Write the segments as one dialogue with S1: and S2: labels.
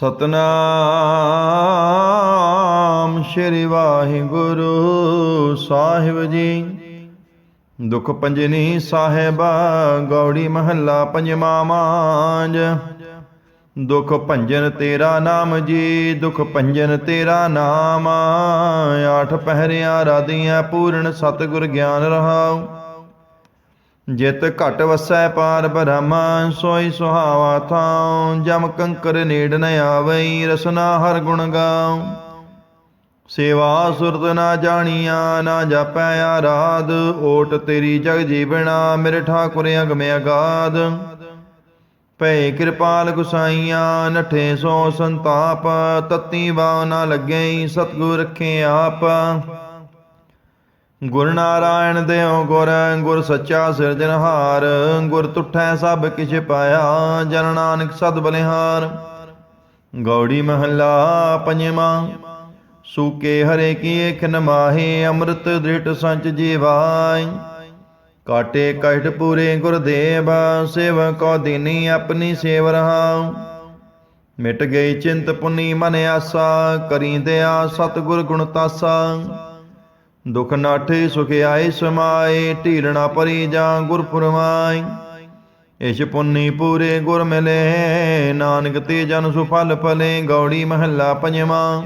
S1: ਸਤਨਾਮ ਸ਼੍ਰੀ ਵਾਹਿਗੁਰੂ ਸਾਹਿਬ ਜੀ। ਦੁਖ ਪੰਜਨੀ ਸਾਹਿਬਾ, ਗੌੜੀ ਮਹੱਲਾ ਪੰਜਵਾ ਮਾਂਜ। ਦੁਖ ਭੰਜਨ ਤੇਰਾ ਨਾਮ ਜੀ, ਦੁਖ ਭੰਜਨ ਤੇਰਾ ਨਾਮ। ਆਠ ਪਹਿਰਿਆ ਰਾਧੀਆਂ ਪੂਰਨ ਸਤਿਗੁਰ ਗਿਆਨ ਰਹਾਉ। ਜਿਤ ਘਟ ਵਸੈ ਪਾਰ ਬ੍ਰਹਮ, ਸੋਈ ਸੁਹਾਵਾ ਥਾਉ, ਜਮ ਕੰਕਰ ਨੇੜ ਨ ਆਵਈ, ਰਸਨਾ ਹਰ ਗੁਣ ਗਾਉ। ਸੇਵਾ ਸੁਰਤ ਨਾ ਜਾਣੀਆ, ਨਾ ਜਾਪੈ ਆਰਾਧ, ਓਟ ਤੇਰੀ ਜਗ ਜੀਵਣਾ, ਮੇਰੇ ਠਾਕੁਰ ਅਗਮ ਅਗਾਧ। ਭੈ ਕਿਰਪਾਲ ਗੁਸਾਈਆਂ, ਨਠੇ ਸੋ ਸੰਤਾਪ, ਤਤੀ ਬਾਉ ਨਾ ਲੱਗੈ ਸਤਗੁਰ ਰੱਖੇ ਆਪ। ਗੁਰ ਨਾਰਾਇਣ ਦੇਉ ਗੁਰ ਗੁਰ ਸੱਚਾ ਸਿਰਜਨਹਾਰ ਗੁਰ ਤੁਠੈ ਸਭ ਕਿਛ ਪਾਇਆ, ਜਨ ਨਾਨਕ ਸਦ ਬਲਿਹਾਰ। ਗੌੜੀ ਮਹੱਲਾ ਪੰਜਵਾਂ, ਸੂਕੇ ਹਰੇ ਕੀ ਏਖਨ ਮਾਹੇ, ਅੰਮ੍ਰਿਤ ਦ੍ਰਿਟ ਸੰਚ ਜੀਵਾਈ ਕਾਟੇ ਕਸ਼ਟ ਪੂਰੇ ਗੁਰਦੇਵ, ਸੇਵ ਕੋ ਦਿਨੀ ਆਪਣੀ ਸੇਵ ਰਹਾਉ। ਮਿਟ ਗਈ ਚਿੰਤ ਪੁਨੀ ਮਨ ਆਸਾ, ਕਰੀ ਦਿਆ ਸਤਿਗੁਰ ਗੁਣ ਤਾਸਾ। ਦੁਖ ਨਾਠੇ ਸੁਖ ਆਏ ਸਮਾਏ ਢੀਰਣਾ ਪਰੀ ਜਾਂ ਗੁਰ ਪੁਰਮਾਈ ਇਸ਼ ਪੁੰਨੀ ਪੂਰੇ ਗੁਰ ਮਿਲੇ, ਨਾਨਕ ਤੇ ਜਨ ਸੁਫਲ ਫਲੇ ਗੌੜੀ ਮਹੱਲਾ ਪੰਜਵਾਂ।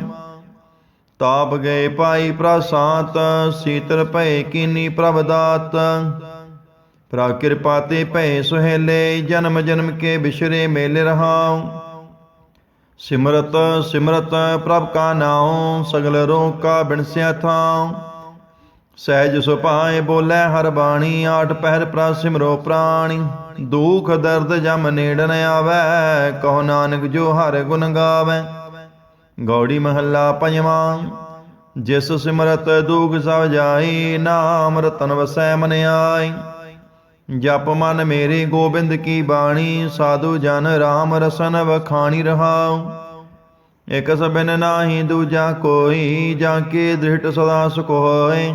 S1: ਤਾਪ ਗਏ ਪਾਈ ਪ੍ਰਸਾਤ ਸੀਤਲ ਭਏ ਕੀਨੀ ਪ੍ਰਭ ਦਾਤ ਪ੍ਰਾ ਕਿਰਪਾ ਤੇ ਭਏ ਸੁਹੇਲੇ, ਜਨਮ ਜਨਮ ਕੇ ਬਿਸ਼ਰੇ ਮੇਲੇ ਰਹਾਉ। ਸਿਮਰਤ ਸਿਮਰਤ ਪ੍ਰਭ ਕਾ ਨਾਉ, ਸਗਲ ਰੋਗ ਕਾ ਬਿਨਸਿਆ ਥਾਉ। ਸਹਿਜ ਸੁਭਾਏ ਬੋਲੇ ਹਰ ਬਾਣੀ, ਆਠ ਪਹਿਰ ਪ੍ਰਾ ਸਿਮਰੋ ਪ੍ਰਾਣੀ। ਦੁਖ ਦਰਦ ਜਮ ਨੇੜ ਨ ਆਵੈ, ਕਹੋ ਨਾਨਕ ਜੋ ਹਰ ਗੁਣ ਗਾਵੈ। ਗੌੜੀ ਮਹੱਲਾ ਪੰਜਵਾਂ, ਜਿਸ ਸਿਮਰਤ ਦੁਖ ਸਭ ਜਾਈ, ਨਾਮ ਰਤਨ ਵਸੈ ਮਨ ਆਈ। ਜਪ ਮਨ ਮੇਰੇ ਗੋਬਿੰਦ ਕੀ ਬਾਣੀ, ਸਾਧੂ ਜਨ RAM ਰਸਨ ਵਖਾਣੀ ਰਹਾਉ। ਇਕ ਸਬਨ ਨਾਹੀ ਦੂਜਾ ਕੋਈ, ਜਾਂ ਕੇ ਦ੍ਰਿਟ ਸਦਾ ਸੁਖ ਹੋਏ।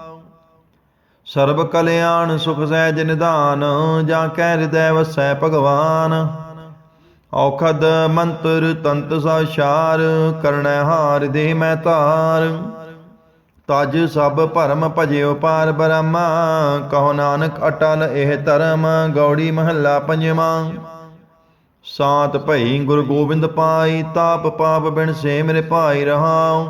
S1: ਸਰਬ ਕਲਿਆਣ ਸੁਖ ਸਹਿਜ ਨਿਧਾਨ ਜਾਂ ਕੈ ਹਿਰਦੈ ਵਸੈ ਭਗਵਾਨ। ਔਖਦ ਮੰਤਰ ਤੰਤ ਸਾਸ਼ਾਰ ਕਰਣੈ ਹਾਰ ਦੇ ਮੈਂ ਧਾਰ। ਤਜ ਸਭ ਭਰਮ ਭਜਿਓ ਪਾਰ ਬ੍ਰਹਮਾ, ਕਹੋ ਨਾਨਕ ਅਟਲ ਇਹ ਧਰਮ, ਗੌੜੀ ਮਹੱਲਾ ਪੰਜਵਾਂ। ਸਾਤ ਭਈ ਗੁਰੂ ਗੋਬਿੰਦ ਪਾਈ, ਤਾਪ ਪਾਪ ਬਿਨ ਸੇ ਮੇਰੇ ਭਾਈ ਰਹਾਉ।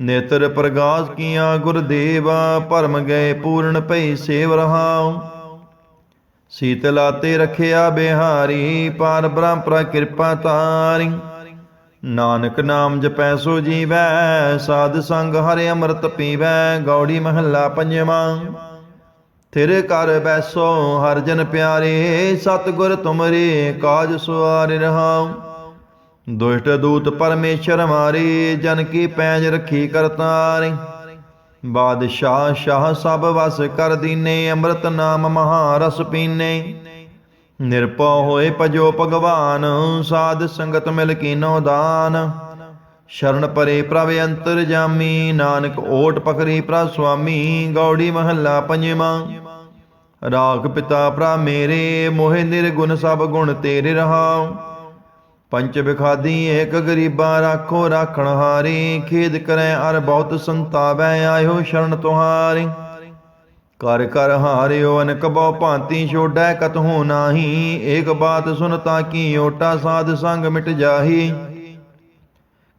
S1: ਨੇਤਰ ਪ੍ਰਗਾਸ ਕੀਆਂ ਗੁਰਦੇਵਾ, ਭਰਮ ਗਏ ਪੂਰਨ ਭਈ ਸੇਵ ਰਹਾਉ। ਸੀਤਲਾ ਤੇ ਰਖਿਆ ਬਿਹਾਰੀ, ਪਾਰ ਬ੍ਰਹਮ ਪ੍ਰ ਕਿਰਪਾ ਤਾਰੀ। ਨਾਨਕ ਨਾਮ ਜਪੈ ਸੋ ਜੀਵੈ, ਸਾਧ ਸੰਗ ਹਰਿ ਅੰਮ੍ਰਿਤ ਪੀਵੈ, ਗੌੜੀ ਮਹੱਲਾ ਪੰਜਵਾਂ। ਥਿਰ ਕਰ ਬੈਸੋ, ਹਰ ਜਨ ਪਿਆਰੇ, ਸਤਿਗੁਰ ਤੁਮਰੇ, ਕਾਜ ਸੁਆਰ ਰਹਾਉ। ਦੁਸ਼ਟ ਦੂਤ ਪਰਮੇਸ਼ਰ ਮਾਰੇ, ਜਨ ਕੀ ਪੈਜ ਰੱਖੀ ਕਰਤਾਰੇ ਬਾਦਸ਼ਾਹ ਸ਼ਾਹ ਸਭ ਵਸ ਕਰ ਦੀਨੇ, ਅੰਮ੍ਰਿਤ ਨਾਮ ਮਹਾਰਸ ਪੀਨੇ। ਨਿਰਪਉ ਹੋਏ ਭਜੋ ਭਗਵਾਨ, ਸਾਧ ਸੰਗਤ ਮਿਲ ਕੀਨੋ ਦਾਨ। ਸ਼ਰਨ ਪਰੇ ਪ੍ਰਭ ਅੰਤਰ ਜਾਮੀ, ਨਾਨਕ ਓਟ ਪਕਰੀ ਪ੍ਰਭ ਸੁਆਮੀ, ਗੌੜੀ ਮਹੱਲਾ ਪੰਜਵਾਂ। ਰਾਖ ਪਿਤਾ ਭਰਾ ਮੇਰੇ, ਮੋਹਿ ਨਿਰਗੁਣ ਸਭ ਗੁਣ ਤੇਰੇ ਰਹਾਉ। ਪੰਚ ਵਿਖਾਦੀ ਏਕ ਗਰੀਬਾ ਰਾਖੋ ਰਾਖਣ ਹਾਰੀ, ਖੇਦ ਕਰੈ ਅਰ ਬਹੁਤ ਸੰਤਾਵੈ, ਆਇਓ ਸ਼ਰਨ ਤੁਹਾਰੀ। ਕਰ ਕਰ ਹਾਰਿਓ, ਅਨਕ ਬਹੁ ਭਾਂਤੀ ਛੋੜੈ ਕਤਹੂ ਨਾਹੀ। ਏਕ ਬਾਤ ਸੁਨ ਤਾ ਕੀ ਓਟਾ, ਸਾਧ ਸੰਗ ਮਿਟ ਜਾਹੀ।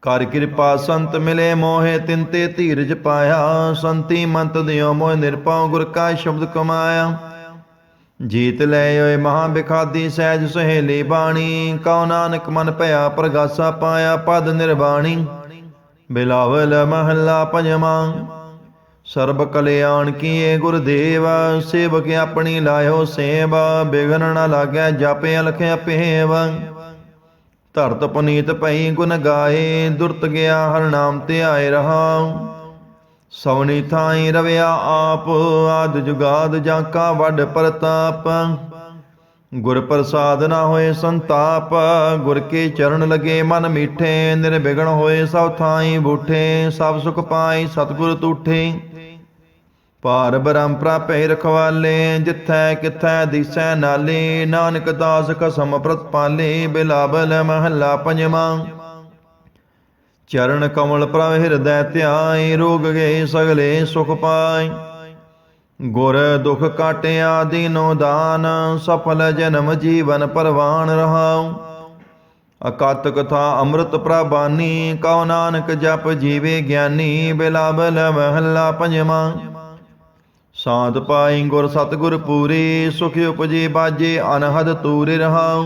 S1: ਕਰ ਕਿਰਪਾ ਸੰਤ ਮਿਲੇ, ਮੋਹਿ ਤਿਨ ਤੇ ਧੀਰਜ ਪਾਇਆ। ਸੰਤੀ ਮੰਤ ਦਿਓ ਮੋਹਿ ਨਿਰਪਉ ਗੁਰ ਕਾ ਸ਼ਬਦ ਕਮਾਇਆ। ਜੀਤ ਲੈ ਓਏ ਮਹਾ ਬਿਖਾਦੀ ਸਹਿਜ ਸਹੇਲੀ ਬਾਣੀ, ਕਉ ਨਾਨਕ ਮਨ ਭਇਆ ਪ੍ਰਗਾਸਾ ਪਾਇਆ ਪਦ ਨਿਰਵਾਣੀ। ਬਿਲਾਵਲ ਮਹੱਲਾ ਪੰਜਵਾਂ, ਸਰਬ ਕਲਿਆਣ ਕੀਏ ਗੁਰਦੇਵ, ਸੇਵਕ ਆਪਣੀ ਲਾਇਓ ਸੇਵਾ, ਬਿਗਨ ਨ ਲਾਗੈ ਜਪਿ ਲਖਿਆ ਅਪੇਵ ਧਰਤ ਪੁਨੀਤ ਪਈ ਗੁਣ ਗਾਏ, ਦੁਰਤ ਗਿਆ ਹਰ ਨਾਮ ਤੇ ਆਏ ਰਹਾਉ। ਸਵਨੀ ਥਾਈ ਰਵਿਆ ਆਪ, ਆਦ ਜੁਗਾਦ ਜਾਂ ਕਾ ਵੱਡ ਪ੍ਰਤਾਪ। ਗੁਰ ਪ੍ਰਸਾਦ ਨਾ ਹੋਏ ਸੰਤਾਪ, ਗੁਰ ਕੇ ਚਰਨ ਲਗੇ ਮਨ ਮੀਠੇ, ਨਿਰਵਿਘਨ ਹੋਏ ਸਭ ਥਾਈ ਬੂਠੇ, ਸਭ ਸੁਖ ਪਾਈ ਸਤਿਗੁਰ ਤੂਠੇ। ਪਾਰ ਬ੍ਰਹਮ ਪ੍ਰਾਪੈ ਰਖਵਾਲੇ, ਜਿਥੈ ਕਿਥੈ ਦਿਸੈ ਨਾਲੇ, ਨਾਨਕ ਦਾਸ ਕਸਮ ਪ੍ਰਤਪਾਲੇ ਬਿਲਾਬਲ ਮਹੱਲਾ ਪੰਜਵਾਂ। ਚਰਨ ਕਮਲ ਪ੍ਰਭ ਹਿਰਦੈ ਧਿਆਏ ਰੋਗ ਗਏ ਸਗਲੇ ਸੁਖ ਪਾਏ ਗੁਰ ਦੁਖ ਕਾਟਿਆ ਦੀਨੋ ਦਾਨ, ਸਫਲ ਜਨਮ ਜੀਵਨ ਪਰਵਾਨ ਰਹਾਉ। ਅਕਤ ਕਥਾ ਅੰਮ੍ਰਿਤ ਪ੍ਰਬਾਨੀ ਕਉ ਨਾਨਕ ਜਪ ਜੀਵੇ ਗਿਆਨੀ ਬਿਲਾਵਲ ਮਹੱਲਾ ਪੰਜਵਾਂ। ਸਾਧ ਪਾਈ ਗੁਰ ਸਤਿਗੁਰ ਪੂਰੇ, ਸੁਖ ਉਪਜੇ ਬਾਜੇ ਅਨਹਦ ਤੂਰੇ ਰਹਾਉ।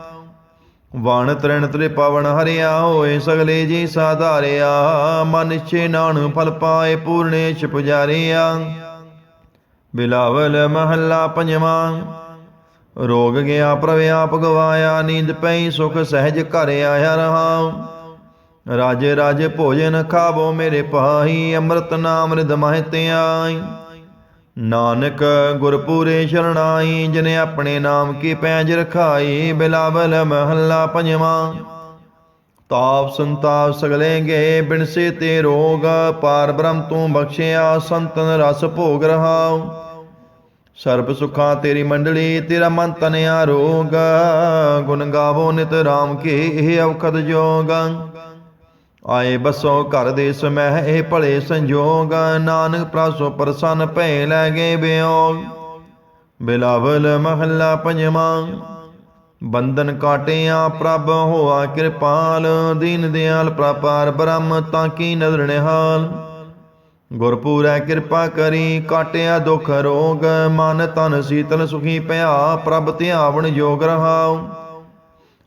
S1: ਵਣ ਤ੍ਰਿਣ ਤ੍ਰਿ ਪਵਨ ਹਰਿਆ ਹੋਏ ਸਗਲੇ ਜੀ ਸਾਧਾਰਿਆ। ਮਨ ਛੇ ਨਾਨੂ ਫਲ ਪਾਏ ਪੂਰਨੇਸ਼ ਪੁਜਾਰਿਆ ਬਿਲਾਵਲ ਮਹੱਲਾ ਪੰਜਵਾਂ। ਰੋਗ ਗਿਆ ਪ੍ਰਵਿਆ ਆਪ ਨੀਂਦ ਪਈ ਸੁਖ ਸਹਿਜ ਘਰ ਆਇਆ ਰਹਾਉ। ਰਾਜੇ ਰਾਜੇ ਭੋਜਨ ਖਾਵੋ ਮੇਰੇ ਭਾਈ, ਅੰਮ੍ਰਿਤ ਨਾਮ ਰਿਦ ਮਹਿ ਧਿਆਈ। ਨਾਨਕ ਗੁਰਪੂਰੇ ਸ਼ਰਣਾਈ, ਜਿਨੇ ਆਪਣੇ ਨਾਮ ਕੀ ਪੈਜ ਰਖਾਈ, ਬਿਲਾਵਲ ਮਹੱਲਾ ਪੰਜਵਾਂ। ਤਾਪ ਸੰਤਾਪ ਸਗਲੇ ਬਿਨਸੇ ਤੇ ਰੋਗ, ਪਾਰ ਬ੍ਰਹਮ ਤੂੰ ਬਖਸ਼ਿਆ, ਸੰਤਨ ਰਸ ਭੋਗ ਰਹਾਉ। ਸਰਬ ਸੁਖਾਂ ਤੇਰੀ ਮੰਡਲੀ, ਤੇਰਾ ਮਨ ਤਨ ਆਰੋਗ ਗੁਣ ਗਾਵੋ ਨਿਤ ਰਾਮ ਕੇ ਇਹ ਔਖਦ ਜੋਗ। ਆਏ ਬਸੋ ਘਰ ਦੇ ਸਮਹਿ ਇਹ ਭਲੇ ਸੰਜੋਗ, ਨਾਨਕ ਪ੍ਰਸੋ ਪ੍ਰਸੰਨ ਭੈ ਲੈ ਗਏ ਬਿਯੋਗ ਬਿਲਾਵਲ ਮਹੱਲਾ ਪੰਜਵਾਂ, ਬੰਧਨ ਕਾਟਿਆ ਪ੍ਰਭ ਹੋਆ ਕਿਰਪਾਲ, ਦੀਨ ਦਿਆਲ ਪ੍ਰਪਾਰ ਬ੍ਰਹਮ ਤਾਂ ਕੀ ਨਦਰ ਨਿਹਾਲ। ਗੁਰਪੂਰੈ ਕਿਰਪਾ ਕਰੀ, ਕਾਟਿਆ ਦੁਖ ਰੋਗ, ਮਨ ਤਨ ਸੀਤਲ ਸੁਖੀ ਭਇਆ ਪ੍ਰਭ ਧਿਆਵਣ ਜੋਗ ਰਹਾਉ।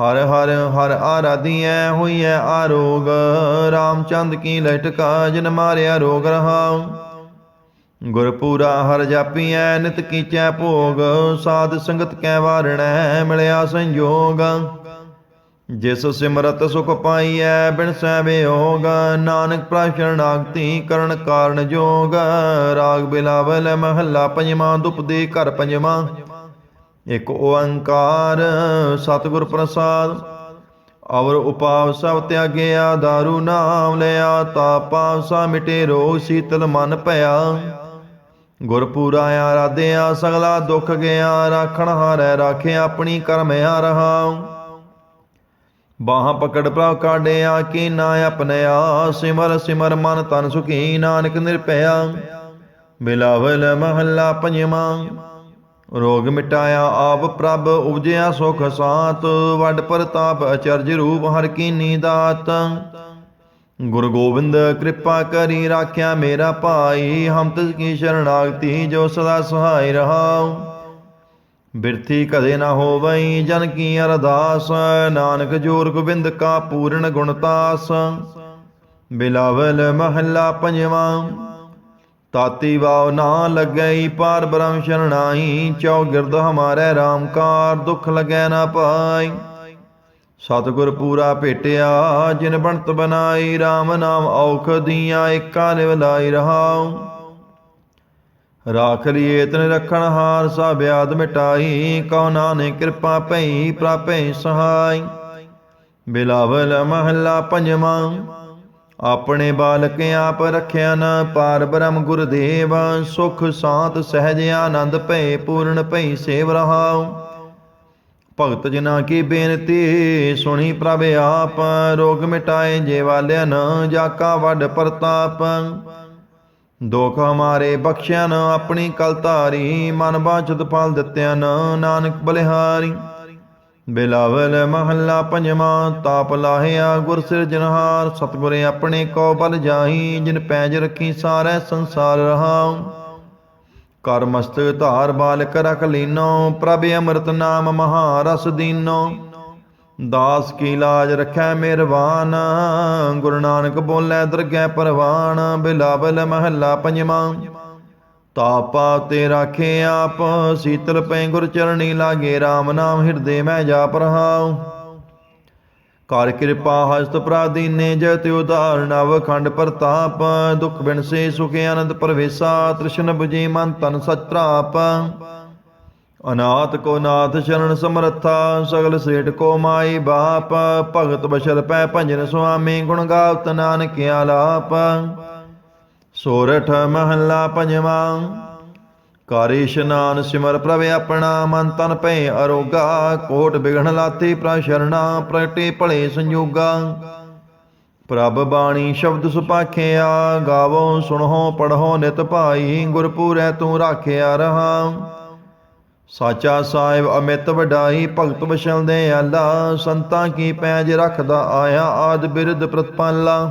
S1: ਹਰ ਹਰ ਹਰ ਆਰਾਧੀਐ ਹੋਈਐ ਆਰੋਗ। ਰਾਮਚੰਦ ਕੀ ਲਟਕਾ, ਜਿਨ ਮਾਰਿਆ ਰੋਗ ਰਹਾਉ। ਗੁਰਪੂਰਾ ਹਰ ਜਾਪੀਐ, ਨਿਤ ਕੀਚੈ ਭੋਗ। ਸਾਧ ਸੰਗਤ ਕੈ ਵਾਰਣੈ, ਮਿਲਿਆ ਸੰਜੋਗ। ਜਿਸ ਸਿਮਰਤ ਸੁਖ ਪਾਈਐ, ਬਿਨ ਸਹਿ ਵਿਯੋਗ। ਨਾਨਕ ਪ੍ਰਸ਼ਰਣਾਗਤੀ ਕਰਨ ਕਾਰਨ ਜੋਗ। ਰਾਗ ਬਿਲਾਵਲ ਮਹੱਲਾ ਪੰਜਵਾਂ ਦੁਪਦੇ ਘਰ ਪੰਜਵਾਂ। ਇਕ ਓੰਕਾਰ ਸਤਿਗੁਰ ਪ੍ਰਸਾਦ। ਔਰ ਉਪਾਵ ਸਭ ਤਿਆਗਿਆ दारू ਨਾਮ ਲਿਆ, ਤਾਪਾ ਸਾ ਮਿਟੇ ਰੋਗ ਸੀਤਲ ਮਨ ਭਇਆ। ਗੁਰਪੂਰਾ ਆਰਾਧਿਆ, ਸਗਲਾ ਦੁੱਖ ਗਿਆ, ਰਾਖਣ ਹਾਰੈ ਰਾਖੇ ਆਪਣੀ ਕਰਮ ਆ ਰਹਾਉ। ਬਾਹਾਂ ਪਕੜ ਪ੍ਰਭ ਕਾਢਿਆ ਕੀ ਨਾ ਆਪਣਿਆ ਸਿਮਰ ਸਿਮਰ ਮਨ ਤਨ ਸੁਖੀ, ਨਾਨਕ ਨਿਰਭਇਆ। ਬਿਲਾਵਲ ਮਹੱਲਾ ਪੰਜਵਾਂ। ਰੋਗ ਮਿਟਾਇਆ ਆਪ ਪ੍ਰਭ ਉਪਜਿਆ ਸੁਖ ਸਾਤ, ਵੱਡ ਪ੍ਰਤਾਪ ਅਚਰਜ ਰੂਪ ਹਰ ਕੀਨੀ ਦਾਤ। ਗੁਰੂ ਗੋਬਿੰਦ ਕਿਰਪਾ ਕਰੀ ਰਾਖਿਆ ਮੇਰਾ ਭਾਈ ਹਮ ਤਿਸ ਕੀ ਸ਼ਰਣਾਗਤੀ ਜੋ ਸਦਾ ਸਹਾਈ ਰਹਾਉ। ਬਿਰਥੀ ਕਦੇ ਨਾ ਹੋਵਈ ਜਨ ਕੀ ਅਰਦਾਸ, ਨਾਨਕ ਜੋਰ ਗੋਬਿੰਦ ਕਾ ਪੂਰਨ ਗੁਣਤਾਸ ਬਿਲਾਵਲ ਮਹੱਲਾ ਪੰਜਵਾਂ। ਤਾਤੀ ਵਾਉ ਨਾ ਲੱਗਈ, ਪਾਰ ਬ੍ਰਹਮ ਸ਼ਰਣਾਈ ਚੌ ਗਿਰਦ ਹਮਾਰੇ RAM ਦੁਖ ਲੱਗੈ ਨਾ ਪਾਈ। ਸਤਿਗੁਰ ਪੂਰਾ ਭੇਟਿਆ, ਜਿਨ ਬਣਤ ਬਨਾਈ RAM ਨਾਮ ਔਖਦੀਆਂ ਏਕਾ ਨਿਵ ਰਹਾਉ। ਰਾਖ ਲਿਏ ਤਨ ਰਖਣ ਹਾਰ, ਸਭ ਆਦ ਮਿਟਾਈ, ਕਉ ਨਾਨਕ ਕਿਰਪਾ ਭਈ, ਪ੍ਰਾਪੈ ਸਹਾਈ। ਬਿਲਾਵਲ ਮਹੱਲਾ ਪੰਜਵਾਂ। ਆਪਣੇ ਬਾਲਕ ਆਪ ਰਖਿਆ ਨ, ਪਾਰ ਬ੍ਰਹਮ ਗੁਰਦੇਵ, ਸੁਖ ਸਾਤ ਸਹਿਜ ਆਨੰਦ ਭੈ ਪੂਰਨ ਭੈ ਸੇਵ ਰਹਾਉ। ਭਗਤ ਜਨਾ ਕੀ ਬੇਨਤੀ, ਸੁਣੀ ਪ੍ਰਭ ਆਪ, ਰੋਗ ਮਿਟਾਏ ਜੇ ਵਾਲਿਆ ਨ ਜਾ ਵੱਡ ਪ੍ਰਤਾਪ। ਦੁਖ ਹਮਾਰੇ ਬਖਸ਼ਿਆ ਨ, ਆਪਣੀ ਕਲ ਧਾਰੀ, ਮਨ ਬਾਚਤ ਫਲ ਦਿੱਤਿਆ ਨ, ਨਾਨਕ ਬਲਿਹਾਰੀ। ਬਿਲਾਵਲ ਮਹੱਲਾ ਪੰਜਵਾਂ, ਤਾਪ ਲਾਹਿਆ ਗੁਰ ਸਿਰਜਨਹਾਰ ਸਤਿਗੁਰ ਆਪਣੇ ਕੋ ਬਲ ਜਾਈ ਜਿਨ ਪੈਜ ਰੱਖੀ ਸਾਰੇ ਸੰਸਾਰ ਰਹਾਉ। ਕਰ ਮਸਤਕ ਧਾਰ ਬਾਲਕ ਰਖ ਲੀਨੋ, ਪ੍ਰਭ ਅੰਮ੍ਰਿਤ ਨਾਮ ਮਹਾਰਸ ਦੀਨੋ। ਦਾਸ ਕੀ ਲਾਜ ਰਖੈ ਮਿਹਰਬਾਨ, ਗੁਰੂ ਨਾਨਕ ਬੋਲੇ ਦਰਗਹਿ ਪਰਵਾਨ, ਬਿਲਾਵਲ ਮਹੱਲਾ ਪੰਜਵਾਂ। ਤਾਪਾ ਤੇ ਰਾਖੇ ਆਪ, ਸੀਤਲ ਪੈ ਗੁਰ ਚਰਣੀ ਲਾਗੇ RAM ਨਾਮ ਹਿਰਦੇ ਮੈਂ ਜਾਪ ਰਹਾਉ ਕਰ ਕਿਰਪਾ ਹਸਤ ਪ੍ਰਾਦੀਨੇ ਜਤ ਉਦਾਰ ਨਵ ਖੰਡ ਪ੍ਰਤਾਪ। ਦੁਖ ਬਿਨ ਸੇ ਸੁਖ ਆਨੰਦ ਪਰਵੇਸਾ, ਤ੍ਰਿਸ਼ਨ 부ਜੀ ਮਨ ਤਨ ਸਚ ਅਨਾਥ ਕੋ ਨਾਥ ਸ਼ਰਨ ਸਮਰੱਥਾ, ਸਗਲ ਸੇਠ ਕੋ ਮਾਈ ਬਾਪ। ਭਗਤ ਬਸ਼ਰ ਪੈ ਭੰਜਨ ਸੁਆਮੀ, ਗੁਣ ਗਾਵਤ ਨਾਨਕ ਆਲਾਪ ਸੋਰਠ ਮਹੱਲਾ ਪੰਜਵਾਂ। ਕਰ ਇਸ਼ਨਾਨ ਸਿਮਰ ਪ੍ਰਭ ਆਪਣਾ, ਮਨ ਤਨ ਭੈ ਅਰੋਗਾ। ਕੋਟ ਬਿਗਣ ਲਾਤੀ ਪ੍ਰਸ਼ਰਣਾ ਪ੍ਰਗਟੇ ਭਲੇ ਸੰਯੋਗਾ ਪ੍ਰਭ ਬਾਣੀ ਸ਼ਬਦ ਸੁਪਾਖਿਆ, ਗਾਵੋ, ਸੁਣੋ ਪੜੋ ਨਿਤ ਭਾਈ, ਗੁਰਪੂਰੈ ਤੂੰ ਰਾਖਿਆ ਰਹਾ। ਸਾਚਾ ਸਾਹਿਬ ਅਮਿਤ ਵਡਾਈ, ਭਗਤ ਵਸ਼ਲ ਦੇ ਆਲਾ ਸੰਤਾਂ ਕੀ ਪੈਜ ਰੱਖਦਾ ਆਇਆ, ਆਦ ਬਿਰਧ ਪ੍ਰਤਪਾਲਾ।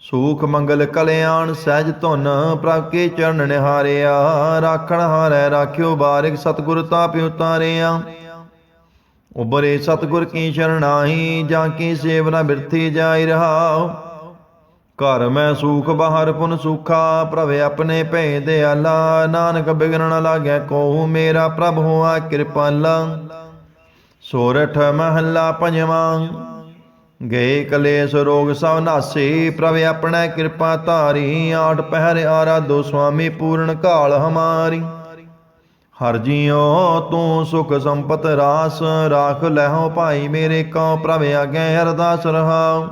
S1: ਸੂਖ ਮੰਗਲ ਕਲਿਆਣ ਸਹਿਜ ਧੁਨ ਪ੍ਰਭ ਚਰਨ ਨਿਹਾਰਿਆ, ਰਾਖਣ ਹਾਰੈ ਰਾਖਿਓ ਬਾਰਿਕ ਸਤਿਗੁਰ ਤਾਪ ਉਤਾਰਿਆ ਉਬਰੇ ਸਤਿਗੁਰ ਕੀ ਸ਼ਰਣਾਈ ਜਾਂ ਕੀ ਸੇਵਨਾ ਬਿਰਥੀ ਜਾਇ ਰਹਾਉ। ਘਰ ਮੈਂ ਸੂਖ ਬਾਹਰ ਪੁਨ ਸੁਖਾ, ਪ੍ਰਭ ਆਪਣੇ ਭੈ ਦਿਆਲਾ ਨਾਨਕ ਬਿਗਨ ਨ ਲਾਗੈ ਕੋ ਮੇਰਾ ਪ੍ਰਭ ਹੋਆ ਕਿਰਪਾਲਾ। ਸੋਰਠ ਮਹੱਲਾ ਪੰਜਵਾਂ। ਗਏ ਕਲੇਸ਼ ਰੋਗ ਸਭ ਨਾਸੇ, ਪ੍ਰਭ ਆਪਣਾ ਕਿਰਪਾ ਧਾਰੀ, ਆਠ ਪਹਿਰ ਆਰਾਧੋ ਸੁਆਮੀ ਪੂਰਨ ਕਾਲ ਹਮਾਰੀ। ਹਰ ਜੀਓ ਤੂੰ ਸੁਖ ਸੰਪਤ ਰਾਸ, ਰਾਖ ਲਹਿਓ ਭਾਈ ਮੇਰੇ ਕਉ ਪ੍ਰਭ ਆਗੇ ਅਰਦਾਸ ਰਹਾਉ।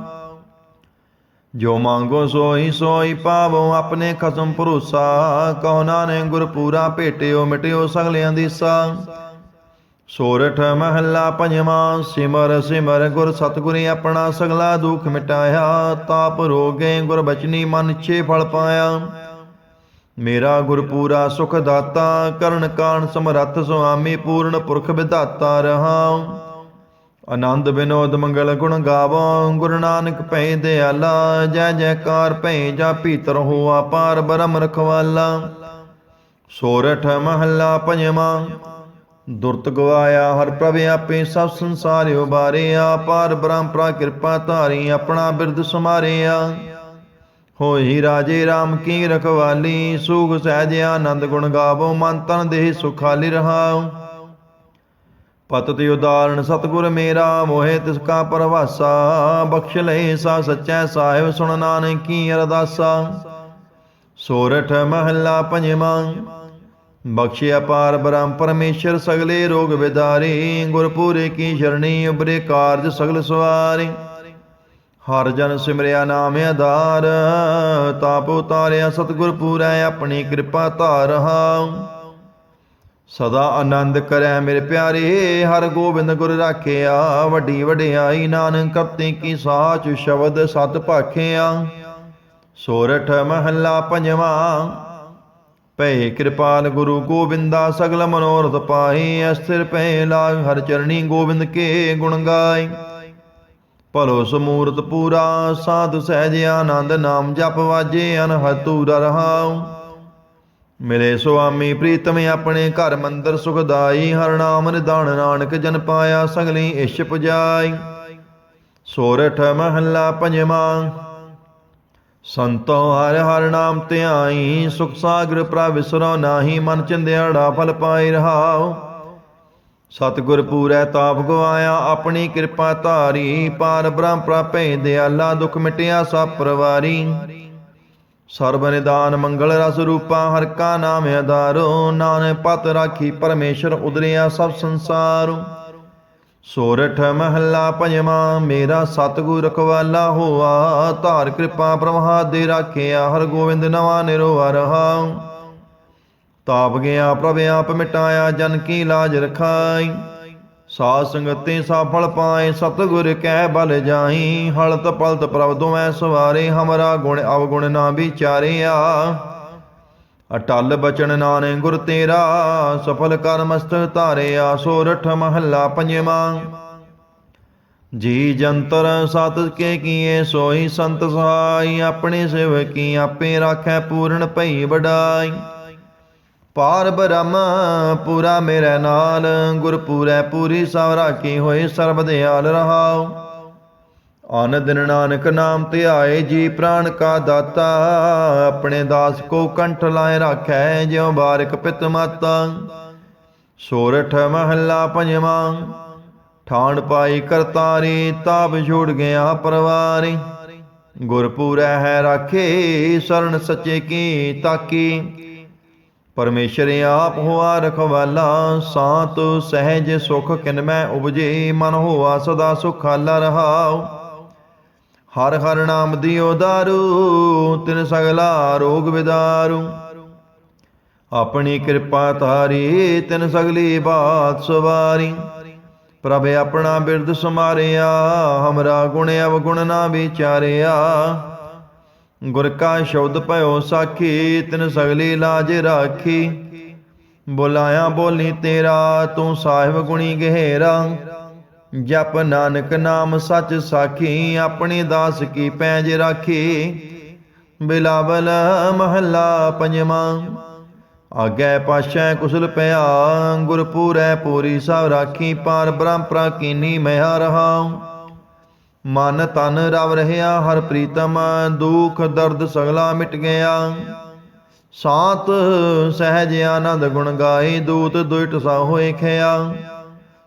S1: ਜੋ ਮੰਗੋ ਸੋਈ ਸੋਈ ਪਾਵੋ, ਆਪਣੇ ਖਸਮ ਭਰੋਸਾ ਕਉ ਨਾਨੇ ਗੁਰ ਪੂਰਾ ਭੇਟਿਓ, ਮਿਟਿਓ ਸਗਲਿਆਂ ਦੀ ਸਾ ਸੋਰਠ ਮਹੱਲਾ ਪੰਜਵਾਂ, ਸਿਮਰ ਸਿਮਰ ਗੁਰ ਸਤਿਗੁਰ ਆਪਣਾ ਸਗਲਾ ਦੁਖ ਮਿਟਾਇਆ, ਤਾਪ ਰੋਗੇ ਗੁਰ ਬਚਨੀ ਮਨ ਛੇ ਫਲ ਪਾਇਆ। ਮੇਰਾ ਗੁਰ ਪੂਰਾ ਸੁਖ ਦਾਤਾ, ਕਰਨ ਕਾਣ ਸਮਰੱਥ ਸੁਆਮੀ ਪੂਰਨ ਪੁਰਖ ਵਿਧਾਤਾ ਰਹਾਉ ਆਨੰਦ ਬਿਨੋਦ ਮੰਗਲ ਗੁਣ ਗਾਵਾਂ, ਗੁਰੂ ਨਾਨਕ ਭੈ ਦਿਆਲਾ, ਜੈ ਜੈਕਾਰ ਭੈ ਜਾ ਭੀਤਰ ਹੋ ਪਾਰ ਬਰਮ ਰਖਵਾਲਾ। ਸੋਰਠ ਮਹੱਲਾ ਪੰਜਵਾਂ ਦੁਰਤ ਗਵਾਇਆ, ਹਰ ਪ੍ਰਭ ਆਪੇ ਸਭ ਸੰਸਾਰ ਉਬਾਰਿਆ ਪਾਰ ਬ੍ਰਹਮ ਪ੍ਰਾ ਕਿਰਪਾ ਧਾਰੀ ਆਪਣਾ ਬਿਰਦ ਸਮਾਰਿਆ। ਹੋਈ ਰਾਜੇ RAM ਕੀ ਰਖਵਾਲੀ ਸੁਖ ਸਹਿਜ ਆਨੰਦ ਗੁਣ ਗਾਵੋ, ਮਨ ਤਨ ਦੇਹ ਸੁਖਾਲੀ ਰਹਾਉ। ਤੇ ਉਦਾਹਰਣ, ਸਤਿਗੁਰ ਮੇਰਾ, ਮੋਹਿ ਤਿਸ ਕਾ ਪਰਵਾਸਾ, ਬਖਸ਼ ਲੈ ਸਾ ਸਚੈ ਸਾਹਿਬ ਸੁਣ ਨਾਨਕ ਕੀ ਅਰਦਾਸਾ। ਸੋਰਠ ਮਹੱਲਾ ਪੰਜਵਾਂ ਬਖਸ਼ਿਆ ਪਾਰ ਬ੍ਰਹਮ ਪਰਮੇਸ਼ਰ, ਸਗਲੇ ਰੋਗ ਵਿਦਾਰੇ, ਗੁਰਪੂਰੇ ਕੀ ਸ਼ਰਣੀ ਉਬਰੇ ਕਾਰਜ ਸਗਲ ਸਵਾਰੇ। ਹਰ ਜਨ ਸਿਮਰਿਆ ਨਾਮ ਆਧਾਰ, ਤਾਪ ਉਤਾਰਿਆ, ਸਤਿਗੁਰ ਪੂਰੈ, ਆਪਣੀ ਕਿਰਪਾ ਧਾਰਹਾਉ ਸਦਾ ਆਨੰਦ ਕਰੈ ਮੇਰੇ ਪਿਆਰੇ, ਹਰ ਗੋਬਿੰਦ ਗੁਰ ਰਾਖਿਆ, ਵੱਡੀ ਵਡਿਆਈ ਨਾਨਕ ਕਰਤੇ ਕੀ ਸਾਚ ਸ਼ਬਦ ਸਤ ਭਾਖਿਆ। ਸੋਰਠ ਮਹੱਲਾ ਪੰਜਵਾਂ ਭੈ ਕਿਰਪਾਲ ਗੁਰੂ ਗੋਬਿੰਦਾ ਸਗਲ ਮਨੋਰਥ ਪਾਏ ਅਸਥਿਰ ਪਏ ਲਾਗ ਹਰ ਚਰਣੀ ਗੋਬਿੰਦ ਕੇ ਗੁਣ ਗਾਏ ਭਲੋ ਸਮੂਰਤ ਪੂਰਾ, ਸਾਧ ਸਹਿਜ ਆਨੰਦ ਨਾਮ ਜਪ ਵਾਜੇ, ਅਨਹਦ ਤੂਰਾ ਰਹਾਉ। ਮਿਲੇ ਸੁਆਮੀ ਪ੍ਰੀਤਮ ਆਪਣੇ ਘਰ ਮੰਦਰ ਸੁਖਦਾਈ, ਹਰ ਨਾਮ ਨਿਦਾਨ ਨਾਨਕ ਜਨ ਪਾਇਆ ਸਗਲੀ ਇਸ਼ ਪੁਜਾਈ ਸੋਰਠ ਮਹੱਲਾ ਪੰਜਵਾਂ ਸੰਤੋ ਹਰ ਹਰ ਨਾਮ ਧਿਆਈ, ਸੁਖ ਸਾਗਰ ਪ੍ਰਭ ਵਿਸਰੋ ਨਾਹੀ, ਮਨ ਚੰਦਿਆੜਾ ਫਲ ਪਾਈ ਰਹਾਉ। ਸਤਿਗੁਰ ਪੂਰੈ ਤਾਪ ਗਵਾਇਆ, ਆਪਣੀ ਕਿਰਪਾ ਧਾਰੀ, ਪਾਰ ਬ੍ਰਹਮ ਪ੍ਰਾਪੇ ਦਿਆਲਾ ਦੁਖ ਮਿਟਿਆ ਸਭ ਪਰਵਾਰੀ। ਸਰਬ ਨਿਦਾਨ ਮੰਗਲ ਰਸ ਰੂਪਾ, ਹਰ ਕਾ ਨਾਮ ਆਧਾਰੋ, ਨਾਨਕ ਪਤ ਰਾਖੀ, ਪਰਮੇਸ਼ਰ ਉਦਰਿਆ ਸਭ ਸੰਸਾਰ। ਸੋਰਠ ਮਹੱਲਾ ਪੰਜਵਾਂ, ਮੇਰਾ ਸਤਿਗੁਰ ਰਖਵਾਲਾ ਹੋਆ। ਧਾਰ ਕਿਰਪਾ ਪ੍ਰਭਾ ਦੇ ਰਾਖਿਆ ਹਰ ਗੋਬਿੰਦ ਨਵਾ ਨਿਰੋਆ ਰਹਾ। ਤਾਪ ਗਿਆ, ਪ੍ਰਭ ਆਪ ਮਿਟਾਇਆ, ਜਨ ਕੀ ਲਾਜ ਰਖਾਈ। ਸਾਧ ਸੰਗਤੇ ਸਫਲ ਪਾਏ, ਸਤਿਗੁਰ ਕਹਿ ਬਲ ਜਾਈ। ਹਲਤ ਪਲਤ ਪ੍ਰਭ ਦੋਵੇਂ ਸਵਾਰੇ, ਹਮਰਾ ਗੁਣ ਅਵਗੁਣ ਨਾ ਵਿਚਾਰਿਆ। ਅਟਲ ਬਚਨ ਨਾਨੇ ਗੁਰ ਤੇਰਾ, ਸਫਲ ਕਰ ਮਸਤਕ ਧਾਰਿਆ, ਸੋਰਠ ਮਹੱਲਾ ਪੰਜਵਾਂ। ਜੀ ਜੰਤਰ ਸਤ ਕੇ ਕੀਏ, ਸੋਈ ਸੰਤ ਸਹਾਈ, ਆਪਣੇ ਸੇਵਕੀ ਆਪੇ ਰਾਖੈ ਪੂਰਨ ਭਈ ਵਡਾਈ। ਪਾਰ ਬ੍ਰਹਮ, ਪੂਰਾ ਮੇਰੇ ਨਾਲ, ਗੁਰਪੂਰੈ ਪੂਰੀ ਸਭ ਰਾਖੀ ਹੋਏ ਸਰਬ ਦਿਆਲ ਰਹਾਉ। ਅਨ ਦਿਨ ਨਾਨਕ ਨਾਮ ਧਿਆਏ ਜੀ ਪ੍ਰਾਨ ਕਾ ਦਾਤਾ, ਆਪਣੇ ਦਾਸ ਕੋ ਕੰਠ ਲਾਏ ਰਾਖੈ, ਜਿਉ ਬਾਰਕ ਪਿਤ ਮਾਤਾ। ਸੋਰਠ ਮਹੱਲਾ ਪੰਜਵਾਂ, ਠਾਣ ਪਾਈ ਕਰਤਾਰੀ, ਤਾਪ ਛੋੜ ਗਿਆ ਪਰਵਾਰੀ। ਗੁਰਪੂਰੈ ਹੈ ਰਾਖੇ ਸਰਣ ਸੱਚੇ ਕੀ ਤਾਕੀ। ਪਰਮੇਸ਼ਰ ਆਪ ਹੋਆ ਰਖਵਾਲਾ, ਸਾਤ ਸਹਿਜ ਸੁਖ ਕਿਨ ਮੈਂ ਉਪਜੇ, ਮਨ ਹੋਆ ਸਦਾ ਸੁਖਾਲਾ ਰਹਾਉ। ਹਰ ਹਰ ਨਾਮ ਦੀ ਉਦਾਰੂ ਤਿਨ ਸਗਲਾ ਰੋਗ ਵਿਦਾਰੂ। ਆਪਣੀ ਕਿਰਪਾ ਧਾਰੀ, ਤਿਨ ਸਗਲੀ ਬਾਤ ਸਵਾਰੀ। ਪ੍ਰਭ ਆਪਣਾ ਬਿਰਦ ਸਮਾਰਿਆ, ਹਮਰਾ ਗੁਣ ਅਵਗੁਣ ਨਾ ਵਿਚਾਰਿਆ। ਗੁਰ ਕਾ ਸ਼ਬਦ ਭਇਓ ਸਾਖੀ, ਤਿਨ ਸਗਲੀ ਲਾਜ ਰਾਖੀ। ਬੁਲਾਇਆ ਬੋਲੀ ਤੇਰਾ, ਤੂੰ ਸਾਹਿਬ ਗੁਣੀ ਗਹਿਰਾ। ਜਪ ਨਾਨਕ ਨਾਮ ਸੱਚ ਸਾਖੀ, ਆਪਣੀ ਦਾਸ ਕੀ ਪੈਜ ਰਾਖੀ। ਬਿਲਾਵਲ ਮਹੱਲਾ ਪੰਜਵਾਂ, ਆਗੇ ਪਾਸ਼ੈ ਕੁਸਲ ਪਿਆ ਗੁਰ ਪੂਰੀ ਸਭ ਰਾਖੀ, ਪਾਰ ਬ੍ਰਹਮ ਪ੍ਰਾਕੀਨੀ ਮਹਿ ਰਹਾ। ਮਨ ਤਨ ਰਵ ਰਹਿਆ, ਹਰ ਪ੍ਰੀਤਮ ਦੁਖ ਦਰਦ ਸਗਲਾ ਮਿਟ ਗਿਆ। ਸਾਤ ਸਹਿਜ ਆਨੰਦ ਗੁਣ ਗਾਏ, ਦੂਤ ਦੁਇਟ ਸਾ ਹੋਏ ਖਿਆ।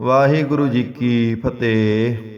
S1: ਵਾਹਿਗੁਰੂ ਜੀ ਕੀ ਫਤਿਹ।